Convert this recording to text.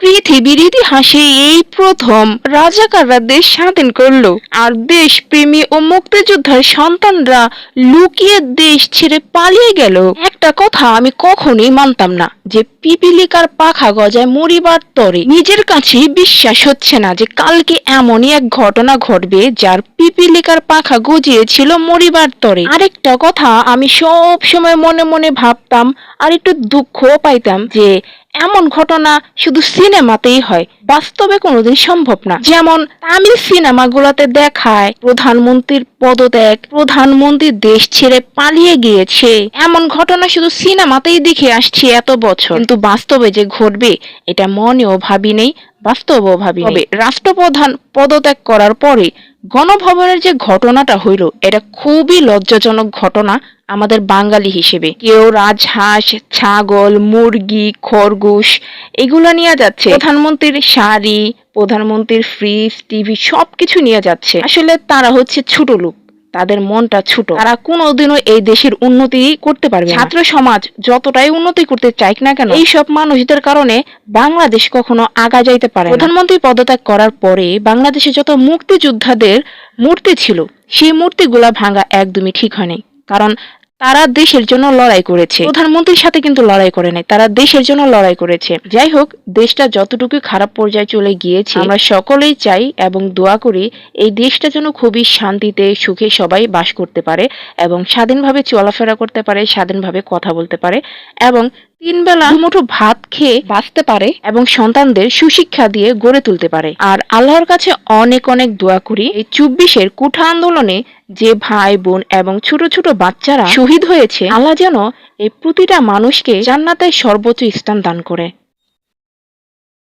পৃথিবীর ইতিহাসে এই প্রথম রাজাকাররা দেশ স্বাধীন করল। আর দেশ প্রেমী ও মুক্তিযোদ্ধার সন্তানরা লুকিয়ে দেশ ছেড়ে পালিয়ে গেল। একটা কথা আমি কখনোই মানতাম না, যে পিপিলিকার পাখা গজায় মরিবার তরে নিজের কাছেই বিশ্বাস হচ্ছে না যে কালকে এমনই এক ঘটনা ঘটবে যার পিপিলিকার পাখা গজিয়েছিল মরিবার তরে। আরেকটা কথা আমি সব সময় মনে মনে ভাবতাম আর একটু দুঃখও পাইতাম যে এমন ঘটনা শুধু সিনেমাতেই হয়, বাস্তবে কোনোদিন সম্ভব না। যেমন তামিল সিনেমাগুলোতে দেখায়, প্রধানমন্ত্রীর পদত্যাগ প্রধানমন্ত্রী দেশ ছেড়ে পালিয়ে গিয়েছে। এমন ঘটনা শুধু সিনেমাতেই দেখে আসছি এত বছর। কিন্তু বাস্তবে যে ঘটবে, এটা মনেও ভাবি নেই বাস্তবও ভাবি তবে রাষ্ট্রপ্রধান পদত্যাগ করার পরে গণভবনের যে ঘটনাটা হইল, এটা খুবই লজ্জাজনক ঘটনা আমাদের বাঙালি হিসেবে। কেউ রাজহাঁস, ছাগল, মুরগি, খরগোশ, এগুলো নিয়ে যাচ্ছে। প্রধানমন্ত্রীর শাড়ি, প্রধানমন্ত্রীর ফ্রিজ টিভি সবকিছু নিয়ে যাচ্ছে। আসলে তারা হচ্ছে ছোট লোক। তাদের মনটা ছোট। তারা কোনোদিনও এই দেশের উন্নতি করতে পারবে ছাত্র সমাজ যতটাই উন্নতি করতে চাইক না কেন এই সব মানুষদের কারণে বাংলাদেশ কখনো আগা যাইতে পারে প্রধানমন্ত্রী পদত্যাগ করার পরে বাংলাদেশে যত মুক্তিযোদ্ধাদের মূর্তি ছিল সেই মূর্তিগুলা ভাঙা একদমই ঠিক হয়নি। কারণ তারা দেশের জন্য লড়াই করেছে। প্রধানমন্ত্রীর সাথে কিন্তু লড়াই করে নাই। তারা দেশের জন্য লড়াই করেছে। যাই হোক, দেশটা যতটুকু খারাপ পর্যায়ে চলে গিয়েছে, আমরা সকলেই চাই এবং দোয়া করি এই দেশটা যেন খুবই শান্তিতে, সুখে সবাই বাস করতে পারে এবং স্বাধীনভাবে চলাফেরা করতে পারে, স্বাধীনভাবে কথা বলতে পারে এবং তিন বেলা মুঠো ভাত খেয়ে বাঁচতে পারে এবং সন্তানদের সুশিক্ষা দিয়ে গড়ে তুলতে পারে। আর আল্লাহর কাছে অনেক অনেক দোয়া করি, এই চব্বিশের কুঠা আন্দোলনে যে ভাই, বোন এবং ছোট ছোট বাচ্চারা শহীদ হয়েছে, আল্লাহ যেন এই প্রতিটা মানুষকে জান্নাতের সর্বোচ্চ স্থান দান করে।